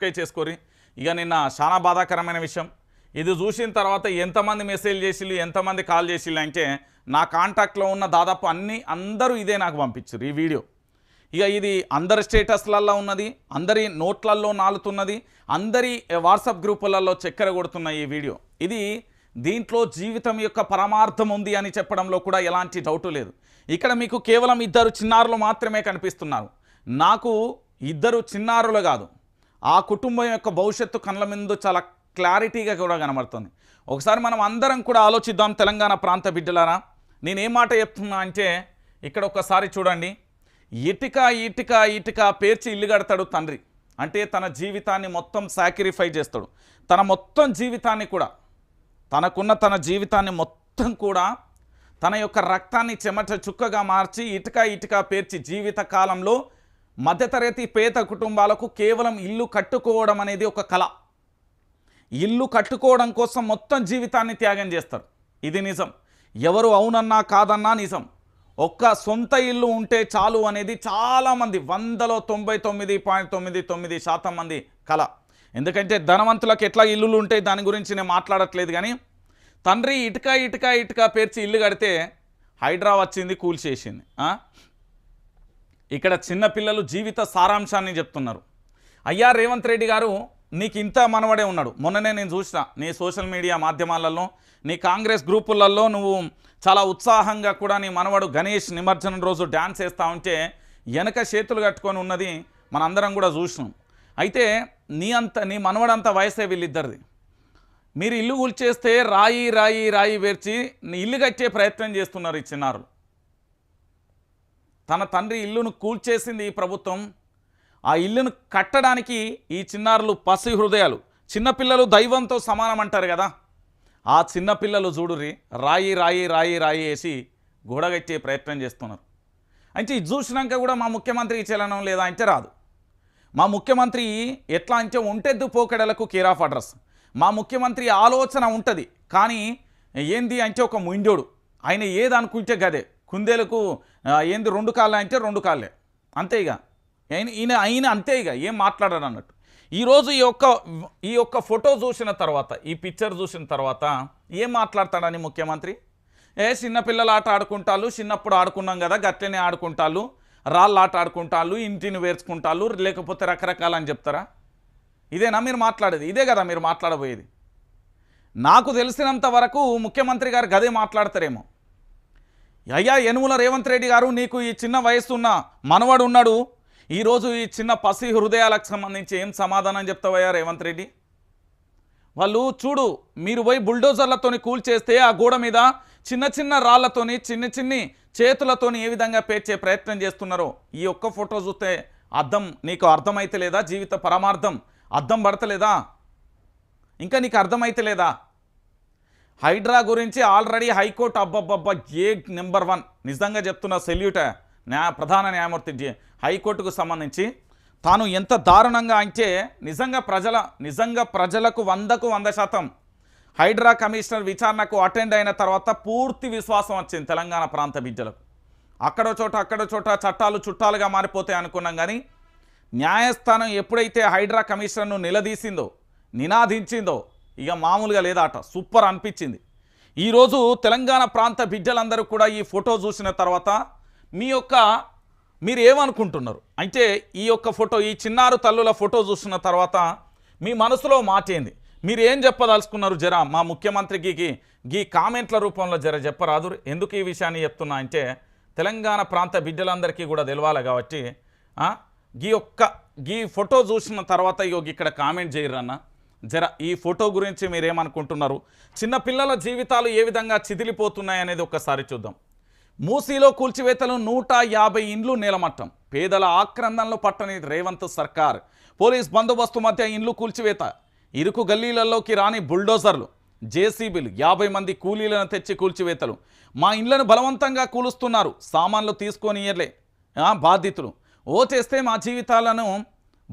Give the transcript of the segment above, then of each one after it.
Okay చేసుకోరి. ఇక నిన్న చాలా బాధాకరమైన విషయం. ఇది చూసిన తర్వాత ఎంతమంది మెసేజ్ చేసిళ్ళు ఎంతమంది కాల్ చేసిళ్ళు అంటే నా కాంటాక్ట్లో ఉన్న దాదాపు అన్ని అందరూ ఇదే నాకు పంపించారు ఈ వీడియో ఇక ఇది అందరి స్టేటస్లలో ఉన్నది అందరి నోట్లల్లో నాలుతున్నది అందరి వాట్సాప్ గ్రూపులలో చక్కెర కొడుతున్న ఈ వీడియో ఇది దీంట్లో జీవితం యొక్క పరమార్థం ఉంది అని చెప్పడంలో కూడా ఎలాంటి డౌటు లేదు. ఇక్కడ మీకు కేవలం ఇద్దరు చిన్నారులు మాత్రమే కనిపిస్తున్నారు. నాకు ఇద్దరు చిన్నారులు కాదు ఆ కుటుంబం యొక్క భవిష్యత్తు కళ్ళ ముందు చాలా క్లారిటీగా కూడా కనబడుతుంది. ఒకసారి మనం అందరం కూడా ఆలోచిద్దాం తెలంగాణ ప్రాంత బిడ్డలారా. నేనేం మాట చెప్తున్నా అంటే ఇక్కడ ఒకసారి చూడండి. ఇటుక ఇటుక ఇటుక పేర్చి ఇల్లు కడతాడు తండ్రి. అంటే తన జీవితాన్ని మొత్తం సాక్రిఫై చేస్తాడు. తన మొత్తం జీవితాన్ని కూడా తనకున్న తన జీవితాన్ని మొత్తం కూడా తన యొక్క రక్తాన్ని చెమట చుక్కగా మార్చి ఇటుక ఇటుక పేర్చి జీవిత కాలంలో మధ్యతరగతి పేద కుటుంబాలకు కేవలం ఇల్లు కట్టుకోవడం అనేది ఒక కళ. ఇల్లు కట్టుకోవడం కోసం మొత్తం జీవితాన్ని త్యాగం చేస్తారు. ఇది నిజం. ఎవరు అవునన్నా కాదన్నా నిజం. ఒక్క సొంత ఇల్లు ఉంటే చాలు అనేది చాలామంది వందలో తొంభై తొమ్మిది పాయింట్ తొమ్మిది తొమ్మిది శాతం మంది కళ. ఎందుకంటే ధనవంతులకు ఎట్లా ఇల్లులు ఉంటాయి దాని గురించి నేను మాట్లాడట్లేదు కానీ తండ్రి ఇటుక ఇటుక ఇటుక పేర్చి ఇల్లు కడితే హైడ్రా వచ్చింది కూల్చేసింది ఇక్కడ చిన్నపిల్లలు జీవిత సారాంశాన్ని చెప్తున్నారు. అయ్యా రేవంత్ రెడ్డి గారు నీకు ఇంత మనవడే ఉన్నాడు. మొన్ననే నేను చూసిన నీ సోషల్ మీడియా మాధ్యమాలలో నీ కాంగ్రెస్ గ్రూపులలో నువ్వు చాలా ఉత్సాహంగా కూడా నీ మనవడు గణేష్ నిమజ్జనం రోజు డ్యాన్స్ వేస్తూ ఉంటే వెనక చేతులు కట్టుకొని ఉన్నది మనందరం కూడా చూసినాం. అయితే నీ అంత నీ మనవడంత వయసే వీళ్ళిద్దరిది. మీరు ఇల్లు కూల్చేస్తే రాయి రాయి రాయి వేర్చి నీ ఇల్లు కట్టే ప్రయత్నం చేస్తున్నారు ఈ చిన్నారులు. తన తండ్రి ఇల్లును కూల్చేసింది ఈ ప్రభుత్వం. ఆ ఇల్లును కట్టడానికి ఈ చిన్నారులు పసి హృదయాలు చిన్నపిల్లలు దైవంతో సమానం అంటారు కదా. ఆ చిన్నపిల్లలు చూడురి రాయి రాయి రాయి రాయి వేసి గోడగట్టే ప్రయత్నం చేస్తున్నారు. అంటే ఇది చూసినాక కూడా మా ముఖ్యమంత్రికి చెల్లడం లేదా అంటే రాదు. మా ముఖ్యమంత్రి ఎట్లా అంటే ఒంటెద్దు పోకడలకు కేర్ ఆఫ్ అడ్రస్. మా ముఖ్యమంత్రి ఆలోచన ఉంటుంది కానీ ఏంది అంటే ఒక ముండోడు. ఆయన ఏదనుకుంటే గదే. కుందేలకు ఏంది రెండు కాళ్ళే అంటే రెండు కాళ్ళే. అంతే ఇక ఆయన ఈయన ఆయన అంతే ఇక ఏం మాట్లాడాడు అన్నట్టు. ఈరోజు ఈ యొక్క ఈ యొక్క ఫోటో చూసిన తర్వాత ఈ పిక్చర్ చూసిన తర్వాత ఏం మాట్లాడతాడని ముఖ్యమంత్రి? ఏ చిన్నపిల్లలు ఆట ఆడుకుంటాలు చిన్నప్పుడు ఆడుకున్నాం కదా గట్లనే ఆడుకుంటాలు రాళ్ళు ఆట ఆడుకుంటాలు ఇంటిని వేర్చుకుంటారు లేకపోతే రకరకాలని చెప్తారా? ఇదేనా మీరు మాట్లాడేది? ఇదే కదా మీరు మాట్లాడబోయేది. నాకు తెలిసినంత వరకు ముఖ్యమంత్రి గారు గదే మాట్లాడతారేమో. అయ్యా యనుముల రేవంత్ రెడ్డి గారు నీకు ఈ చిన్న వయసున్న మనవడు ఉన్నాడు. ఈరోజు ఈ చిన్న పసి హృదయాలకు సంబంధించి ఏం సమాధానం చెప్తావయ్యా రేవంత్ రెడ్డి? వాళ్ళు చూడు మీరు పోయి బుల్డోజర్లతోని కూల్చేస్తే ఆ గోడ మీద చిన్న చిన్న రాళ్ళతోని చిన్న చిన్ని చేతులతోని ఏ విధంగా పేర్చే ప్రయత్నం చేస్తున్నారో ఈ ఒక్క ఫోటో చూస్తే అర్థం నీకు అర్థమైతే లేదా? జీవిత పరమార్థం అర్థం పడతలేదా? ఇంకా నీకు అర్థమైతే లేదా? హైడ్రా గురించి ఆల్రెడీ హైకోర్టు అబ్బబ్బబ్బా ఏ నెంబర్ వన్. నిజంగా చెప్తున్న సెల్యూట. న్యాయ ప్రధాన న్యాయమూర్తి హైకోర్టుకు సంబంధించి. తాను ఎంత దారుణంగా అంటే నిజంగా ప్రజల నిజంగా ప్రజలకు వందకు వంద శాతం. హైడ్రా కమిషనర్ విచారణకు అటెండ్ అయిన తర్వాత పూర్తి విశ్వాసం వచ్చింది తెలంగాణ ప్రాంత బిడ్డలకు. అక్కడో చోట అక్కడో చోట చట్టాలు చుట్టాలుగా మారిపోతాయి అనుకున్నాం కానీ న్యాయస్థానం ఎప్పుడైతే హైడ్రా కమిషనర్ను నిలదీసిందో నినాదించిందో ఇక మామూలుగా లేదాట సూపర్ అనిపించింది. ఈరోజు తెలంగాణ ప్రాంత బిడ్డలందరూ కూడా ఈ ఫోటో చూసిన తర్వాత మీ యొక్క మీరు ఏమనుకుంటున్నారు? అంటే ఈ యొక్క ఫోటో ఈ చిన్నారు తల్లుల ఫోటో చూసిన తర్వాత మీ మనసులో మాటేంది? మీరు ఏం చెప్పదలుచుకున్నారు జర? మా ముఖ్యమంత్రికి గీ- గీ కామెంట్ల రూపంలో జర చెప్పరాదు. ఎందుకు ఈ విషయాన్ని చెప్తున్నా అంటే తెలంగాణ ప్రాంత బిడ్డలందరికీ కూడా తెలవాలి కాబట్టి ఈ గీ ఒక్క గీ ఫోటో చూసిన తర్వాత ఇగో ఇక్కడ కామెంట్ చేయరన్నా. జర ఈ ఫోటో గురించి మీరేమనుకుంటున్నారు? చిన్న పిల్లల జీవితాలు ఏ విధంగా చిదిలిపోతున్నాయి అనేది ఒక్కసారి చూద్దాం. మూసీలో కూల్చివేతలు నూట యాభై ఇండ్లు నేలమట్టం. పేదల ఆక్రందంలో పట్టని రేవంత్ సర్కార్. పోలీస్ బందోబస్తు మధ్య ఇండ్లు కూల్చివేత. ఇరుకు గల్లీలలోకి రాని బుల్డోజర్లు. జేసీబీలు యాభై మంది కూలీలను తెచ్చి కూల్చివేతలు. మా ఇండ్లను బలవంతంగా కూలుస్తున్నారు. సామాన్లు తీసుకొని బాధితులు. ఓ చేస్తే మా జీవితాలను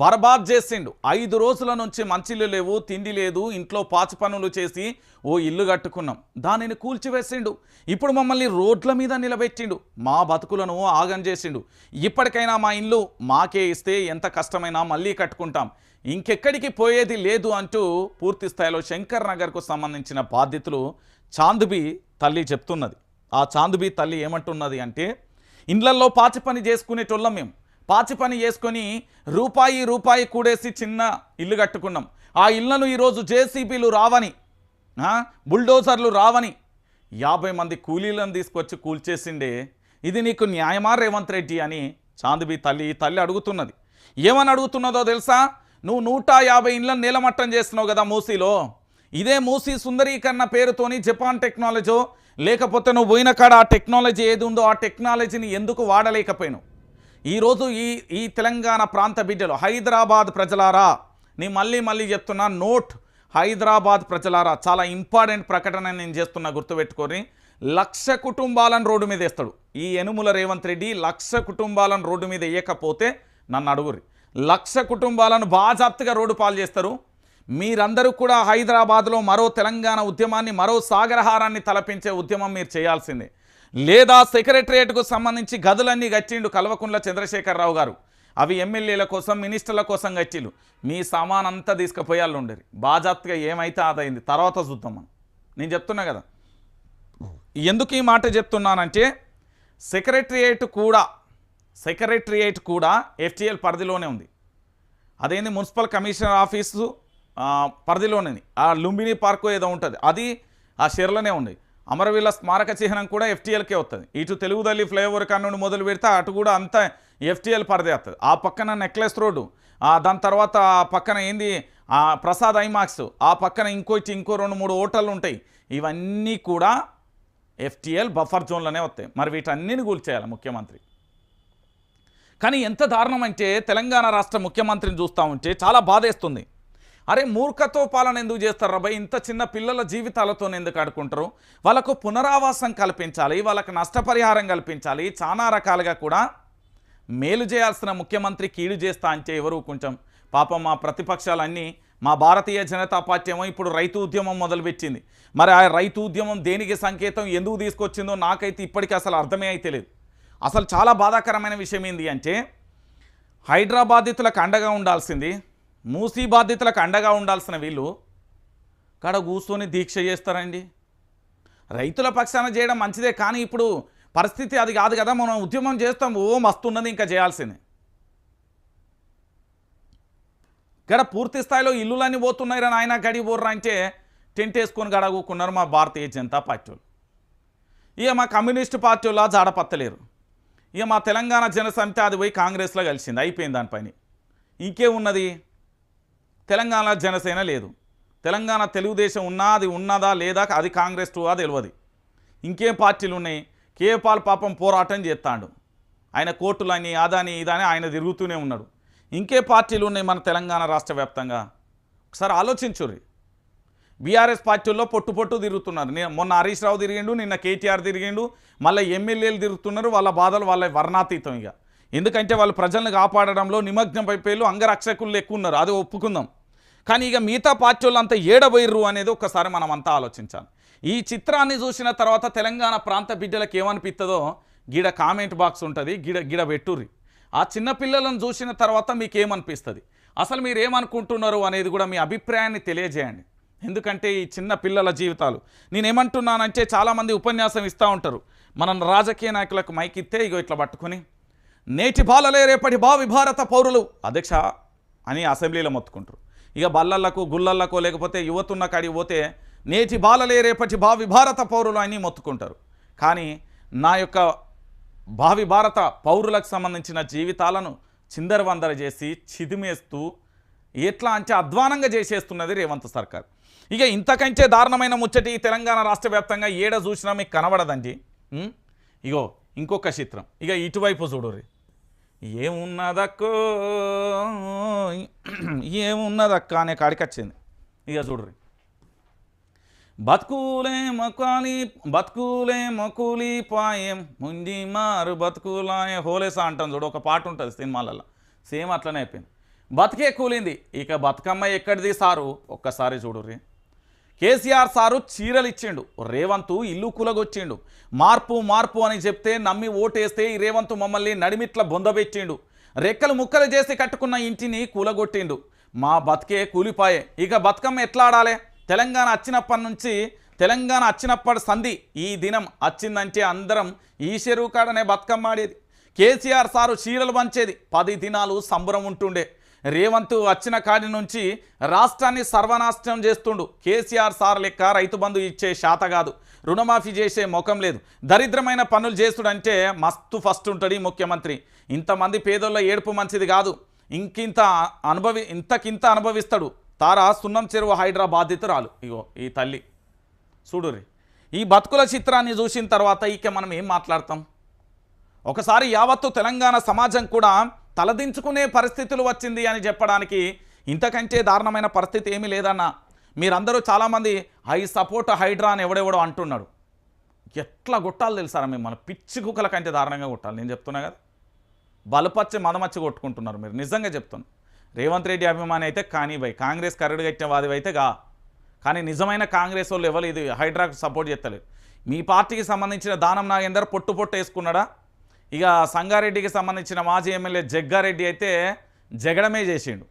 బర్బాద్ చేసిండు. ఐదు రోజుల నుంచి మంచిలు లేవు తిండి లేదు ఇంట్లో పాచి పనులు చేసి ఓ ఇల్లు కట్టుకున్నాం. దానిని కూల్చివేసిండు. ఇప్పుడు మమ్మల్ని రోడ్ల మీద నిలబెట్టిండు. మా బతుకులను ఆగం చేసిండు. ఇప్పటికైనా మా ఇల్లు మాకే ఇస్తే ఎంత కష్టమైనా మళ్ళీ కట్టుకుంటాం. ఇంకెక్కడికి పోయేది లేదు అంటూ పూర్తి స్థాయిలో శంకర్ నగర్కు సంబంధించిన బాధితులు చాందుబి తల్లి చెప్తున్నది. ఆ చాందుబి తల్లి ఏమంటున్నది అంటే ఇండ్లల్లో పాచి పని చేసుకునేటోళ్ళం మేము. పాచి పని చేసుకొని రూపాయి రూపాయి కూడేసి చిన్న ఇల్లు కట్టుకున్నాం. ఆ ఇళ్ళను ఈరోజు జేసీబీలు రావని బుల్డోజర్లు రావని యాభై మంది కూలీలను తీసుకొచ్చి కూల్చేసిండే. ఇది నీకు న్యాయమా రేవంత్ రెడ్డి అని చాందుబి తల్లి ఈ తల్లి అడుగుతున్నది. ఏమని అడుగుతున్నదో తెలుసా? నువ్వు నూట యాభై ఇండ్లను నీలమట్టం చేస్తున్నావు కదా మూసీలో. ఇదే మూసీ సుందరీకరణ పేరుతోని జపాన్ టెక్నాలజీ లేకపోతే నువ్వు పోయిన కాడ ఆ టెక్నాలజీ ఏది ఉందో ఆ టెక్నాలజీని ఎందుకు వాడలేకపోయినావు? ఈరోజు ఈ ఈ తెలంగాణ ప్రాంత బిడ్డలు హైదరాబాద్ ప్రజలారా నీ మళ్ళీ మళ్ళీ చెప్తున్నా నోట్ హైదరాబాద్ ప్రజలారా చాలా ఇంపార్టెంట్ ప్రకటన నేను చేస్తున్నా గుర్తుపెట్టుకొని లక్ష కుటుంబాలను రోడ్డు మీద వేస్తాడు. ఈ యనుముల రేవంత్ రెడ్డి లక్ష కుటుంబాలను రోడ్డు మీద వేయకపోతే నన్ను అడుగురి లక్ష కుటుంబాలను బాజాప్తుగా రోడ్డు పాలు చేస్తారు. మీరందరూ కూడా హైదరాబాద్లో మరో తెలంగాణ ఉద్యమాన్ని మరో సాగరహారాన్ని తలపించే ఉద్యమం మీరు చేయాల్సిందే. లేదా సెక్రటరియట్కు సంబంధించి గదులన్నీ గచ్చిండు కల్వకుంట్ల చంద్రశేఖరరావు గారు. అవి ఎమ్మెల్యేల కోసం మినిస్టర్ల కోసం గచ్చిలు మీ సామాన్ అంతా తీసుకుపోయాళ్ళు ఉండేది బాజాత్గా ఏమైతే ఆదైంది? తర్వాత చూద్దాం మనం. నేను చెప్తున్నా కదా. ఎందుకు ఈ మాట చెప్తున్నానంటే సెక్రటరియేట్ కూడా సెక్రటరియేట్ కూడా ఎఫ్టీఎల్ పరిధిలోనే ఉంది. అదేంది? మున్సిపల్ కమిషనర్ ఆఫీసు పరిధిలోనేది. ఆ లుంబిని పార్కు ఏదో ఉంటుంది. అది ఆ షెర్లోనే ఉంది. అమరవీల స్మారక చిహ్నం కూడా ఎఫ్టీఎల్కే వస్తుంది ఇటు తెలుగుదల్లి ఫ్లైఓవర్ కానుండి మొదలు పెడితే అటు కూడా అంతా ఎఫ్టీఎల్ పరిధి వస్తుంది ఆ పక్కన నెక్లెస్ రోడ్డు దాని తర్వాత ఆ పక్కన ఏంది? ఆ ప్రసాద్ ఐమాక్స్ ఆ పక్కన ఇంకోటి ఇంకో రెండు మూడు హోటళ్ళు ఉంటాయి. ఇవన్నీ కూడా ఎఫ్టీఎల్ బఫర్ జోన్లోనే వస్తాయి మరి వీటన్నిటిని కూల్చేయాలి ముఖ్యమంత్రి. కానీ ఎంత దారుణం అంటే తెలంగాణ రాష్ట్ర ముఖ్యమంత్రిని చూస్తూ ఉంటే చాలా బాధేస్తుంది. అరే మూర్ఖతో పాలన ఎందుకు చేస్తారు రాబాయ్ ఇంత చిన్న పిల్లల జీవితాలతో ఎందుకు ఆడుకుంటారు? వాళ్ళకు పునరావాసం కల్పించాలి వాళ్ళకు నష్టపరిహారం కల్పించాలి చాలా రకాలుగా కూడా మేలు చేయాల్సిన ముఖ్యమంత్రి కీడు చేస్తా అంటే ఎవరు కొంచెం పాపం మా ప్రతిపక్షాలన్నీ మా భారతీయ జనతా పార్టీ ఏమో ఇప్పుడు రైతు ఉద్యమం మొదలుపెట్టింది. మరి ఆ రైతు ఉద్యమం దేనికి సంకేతం ఎందుకు తీసుకొచ్చిందో నాకైతే ఇప్పటికీ అసలు అర్థమే అయితే లేదు. అసలు చాలా బాధాకరమైన విషయం ఏంటి అంటే హైదరాబాదితులకు అండగా ఉండాల్సింది మూసీ బాధితులకు అండగా ఉండాల్సిన వీళ్ళు కాడ కూర్చొని దీక్ష చేస్తారండి. రైతుల పక్షాన చేయడం మంచిదే కానీ ఇప్పుడు పరిస్థితి అది కాదు కదా మనం ఉద్యమం చేస్తాం ఓ మస్తున్నది ఇంకా చేయాల్సింది. గడ పూర్తి స్థాయిలో ఇల్లులన్నీ పోతున్నాయిరా నాయన గడి పోర్రా అంటే టెంట్ వేసుకొని గడగూకున్నారు మా భారతీయ జనతా పార్టీ వాళ్ళు ఇక మా కమ్యూనిస్ట్ పార్టీ వాళ్ళు జాడపత్తలేరు ఇక మా తెలంగాణ జనసమితి అది పోయి కాంగ్రెస్లో కలిసింది అయిపోయింది దానిపైన. ఇంకే ఉన్నది తెలంగాణ జనసేన లేదు. తెలంగాణ తెలుగుదేశం ఉన్నా అది ఉన్నదా లేదా అది కాంగ్రెస్ టూ అది తెలియదు ఇంకేం పార్టీలు ఉన్నాయి? కేపాల్ పాపం పోరాటం చేస్తాడు. ఆయన కోర్టులని అదని ఇదని ఆయన తిరుగుతూనే ఉన్నాడు. ఇంకే పార్టీలు ఉన్నాయి మన తెలంగాణ రాష్ట్ర వ్యాప్తంగా? ఒకసారి ఆలోచించుర్రి. బీఆర్ఎస్ పార్టీల్లో పొట్టు పొట్టు తిరుగుతున్నారు. నేను మొన్న హరీష్ రావు తిరిగిండు నిన్న కేటీఆర్ తిరిగిండు మళ్ళీ ఎమ్మెల్యేలు తిరుగుతున్నారు వాళ్ళ బాధలు వాళ్ళ వర్ణాతీతం ఇక ఎందుకంటే వాళ్ళు ప్రజలను కాపాడడంలో నిమగ్నం అయిపోయి అంగరక్షకులు ఎక్కువ ఉన్నారు. అది ఒప్పుకుందాం. కానీ ఇక మిగతా పార్టీ వాళ్ళు అంతా ఏడబోయిర్రు అనేది ఒకసారి మనం అంతా ఆలోచించాలి. ఈ చిత్రాన్ని చూసిన తర్వాత తెలంగాణ ప్రాంత బిడ్డలకు ఏమనిపిస్తుందో గిడ కామెంట్ బాక్స్ ఉంటుంది గిడ గిడ పెట్టుర్రి. ఆ చిన్నపిల్లలను చూసిన తర్వాత మీకు ఏమనిపిస్తుంది అసలు మీరు ఏమనుకుంటున్నారు అనేది కూడా మీ అభిప్రాయాన్ని తెలియజేయండి. ఎందుకంటే ఈ చిన్న పిల్లల జీవితాలు. నేనేమంటున్నానంటే చాలామంది ఉపన్యాసం ఇస్తూ ఉంటారు. మనం రాజకీయ నాయకులకు మైక్ ఇస్తే ఇగో ఇట్లా పట్టుకొని నేటి బాలలే రేపటి భావి భారత పౌరులు. అధ్యక్ష అని అసెంబ్లీలో మొత్తుకుంటారు. ఇక బల్లలకు గుల్లలకు లేకపోతే యువతున్న కాడికి పోతే నేటి బాలలే రేపటి భావి భారత పౌరులు అని మొత్తుకుంటారు. కానీ నా యొక్క భావి భారత పౌరులకు సంబంధించిన జీవితాలను చిందరవందర చేసి చిదిమేస్తూ ఎట్లా అంటే అధ్వానంగా చేసేస్తున్నది రేవంత్ సర్కార్. ఇక ఇంతకంటే దారుణమైన ముచ్చటి తెలంగాణ రాష్ట్ర వ్యాప్తంగా ఏడ చూసినా మీకు కనబడదండి. ఇగో ఇంకొక చిత్రం. ఇక ఇటువైపు చూడుర్రి. ఏమున్నదక్కో? ఏమున్నదక్క అనే కాడికి వచ్చింది. ఇక చూడ్రి బతుకులే మొకాలి బతుకులే మొకులి పాయం ముండి మారు బతుకులాయ హోలేసా అంటాం చూడు ఒక పాట ఉంటుంది సినిమాలలో సేమ్ అట్లనే అయిపోయింది. బతికే కూలింది. ఇక బతుకమ్మ ఎక్కడిది సారు? ఒక్కసారి చూడుర్రి. కేసీఆర్ సారు చీరలు ఇచ్చిండు రేవంత్ ఇల్లు కూలగొచ్చిండు. మార్పు మార్పు అని చెప్తే నమ్మి ఓటేస్తే ఈ రేవంత్ మమ్మల్ని నడిమిట్ల బొందబెట్టిండు. రెక్కలు ముక్కలు చేసి కట్టుకున్న ఇంటిని కూలగొట్టిండు. మా బతికే కూలిపాయే. ఇక బతుకమ్మ ఎట్లా ఆడాలి తెలంగాణ వచ్చినప్పటి నుంచి తెలంగాణ వచ్చినప్పటి సంధి ఈ దినం వచ్చిందంటే అందరం ఈ చెరువు కాడనే బతుకమ్మ ఆడేది. కేసీఆర్ సారు చీరలు పంచేది. పది దినాలు సంబరం ఉంటుండే. రేవంత్ వచ్చిన కాడి నుంచి రాష్ట్రాన్ని సర్వనాశనం చేస్తుండు. కేసీఆర్ సార్ లెక్క రైతు బంధు ఇచ్చే శాత కాదు. రుణమాఫీ చేసే ముఖం లేదు. దరిద్రమైన పనులు చేస్తుడంటే మస్తు ఫస్ట్ ఉంటాడు ఈ ముఖ్యమంత్రి. ఇంతమంది పేదోళ్ళ ఏడుపు మంచిది కాదు. ఇంకింత అనుభవి ఇంతకింత అనుభవిస్తాడు. తారా సున్నం చెరువు హైడ్రా బాధితురాలు. ఇగో ఈ తల్లి. చూడురి ఈ బతుకుల చిత్రాన్ని చూసిన తర్వాత ఇక మనం ఏం మాట్లాడతాం? ఒకసారి యావత్తు తెలంగాణ సమాజం కూడా తలదించుకునే పరిస్థితులు వచ్చింది అని చెప్పడానికి ఇంతకంటే దారుణమైన పరిస్థితి ఏమీ లేదన్న మీరందరూ చాలామంది ఐ సపోర్ట్ హైడ్రా అని ఎవడెవడో అంటున్నాడు. ఎట్లా కొట్టాలి తెలుసారా మిమ్మల్ని? పిచ్చి కుక్కల కంటే దారుణంగా కొట్టాలి. నేను చెప్తున్నా కదా. బలపచ్చి మదమచ్చి కొట్టుకుంటున్నారు మీరు. నిజంగా చెప్తున్నా. రేవంత్ రెడ్డి అభిమాని అయితే కానీ బై కాంగ్రెస్ కరడు కట్టిన వాది అయితే గా. కానీ నిజమైన కాంగ్రెస్ వాళ్ళు ఎవరు? ఇది హైడ్రాకు సపోర్ట్ చేస్తలేదు. మీ పార్టీకి సంబంధించిన దానం నాగేందర్ పొట్టు పొట్టు వేసుకున్నాడా? ఇక సంగారెడ్డికి సంబంధించిన మాజీ ఎమ్మెల్యే జగ్గారెడ్డి అయితే జగడమే చేసిండు.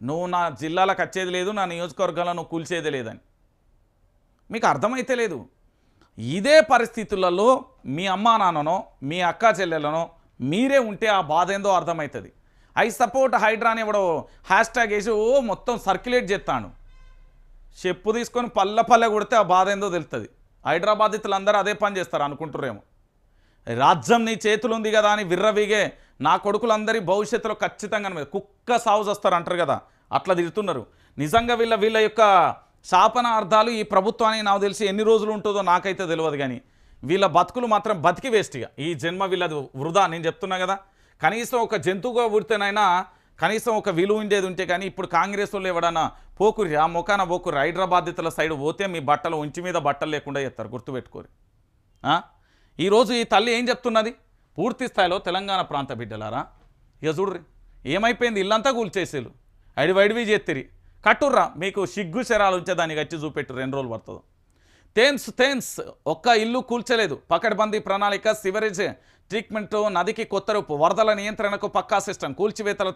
నువ్వు నా జిల్లాలకు వచ్చేది లేదు నా నియోజకవర్గంలో నువ్వు కూల్చేది లేదని. మీకు అర్థమైతే లేదు. ఇదే పరిస్థితులలో మీ అమ్మా నాన్ననో మీ అక్క చెల్లెలనో మీరే ఉంటే ఆ బాధ ఏందో అర్థమవుతుంది ఐ సపోర్ట్ హైడ్రా అని ఎవడో హ్యాష్ ట్యాగ్ వేసి ఓ మొత్తం సర్క్యులేట్ చేస్తాను చెప్పు తీసుకొని పల్ల పల్లె కొడితే ఆ బాధ ఏందో తెలుస్తుంది హైదరాబాదితులు అందరూ అదే పని చేస్తారు అనుకుంటారేమో రాజ్యం నీ చేతులు ఉంది కదా అని విర్రవీగే నా కొడుకులందరి భవిష్యత్తులో ఖచ్చితంగా కనబడదు. కుక్క సాగు చేస్తారు అంటారు కదా. అట్లా తిడుతున్నారు. నిజంగా వీళ్ళ వీళ్ళ యొక్క శాపన అర్థాలు ఈ ప్రభుత్వానికి నాకు తెలిసి ఎన్ని రోజులు ఉంటుందో నాకైతే తెలియదు కానీ వీళ్ళ బతుకులు మాత్రం బతికి వేస్ట్గా ఈ జన్మ వీళ్ళది వృధా నేను చెప్తున్నా కదా. కనీసం ఒక జంతువుగా పుడితేనైనా కనీసం ఒక విలువ ఉండేది ఉంటే కానీ ఇప్పుడు కాంగ్రెస్ వాళ్ళు ఎవడన్నా పోకురి ఆ మొఖాన పోకురి హైదరాబాదితుల సైడ్ పోతే మీ బట్టలు ఉంచి మీద బట్టలు లేకుండా చేస్తారు గుర్తుపెట్టుకోరు. ఈరోజు ఈ తల్లి ఏం చెప్తున్నది? పూర్తి స్థాయిలో తెలంగాణ ప్రాంత బిడ్డలారా ఇక చూడ్రి ఏమైపోయింది? ఇల్లంతా కూల్చేసేలు. అడివైడివి చేత్తిరి. కట్టుర్రా మీకు సిగ్గు శరాలు ఉంచే దానికి వచ్చి చూపెట్టు రెండు రోజులు పడుతుంది. థేన్స్ థేన్స్ ఒక్క ఇల్లు కూల్చలేదు. పకడ్బందీ ప్రణాళిక సివరేజ్ ట్రీట్మెంట్ నదికి కొత్త రూపు వరదల నియంత్రణకు పక్కా సిస్టమ్ కూల్చివేతల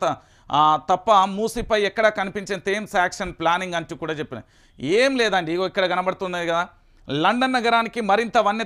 ఆ, తప్ప మూసిపై ఎక్కడ కనిపించిన తేమ్స్ యాక్షన్ ప్లానింగ్ అంటూ కూడా చెప్పిన. ఏం లేదండి ఇగో ఇక్కడ కనబడుతున్నది కదా. లండన్ నగరానికి మరింత వన్య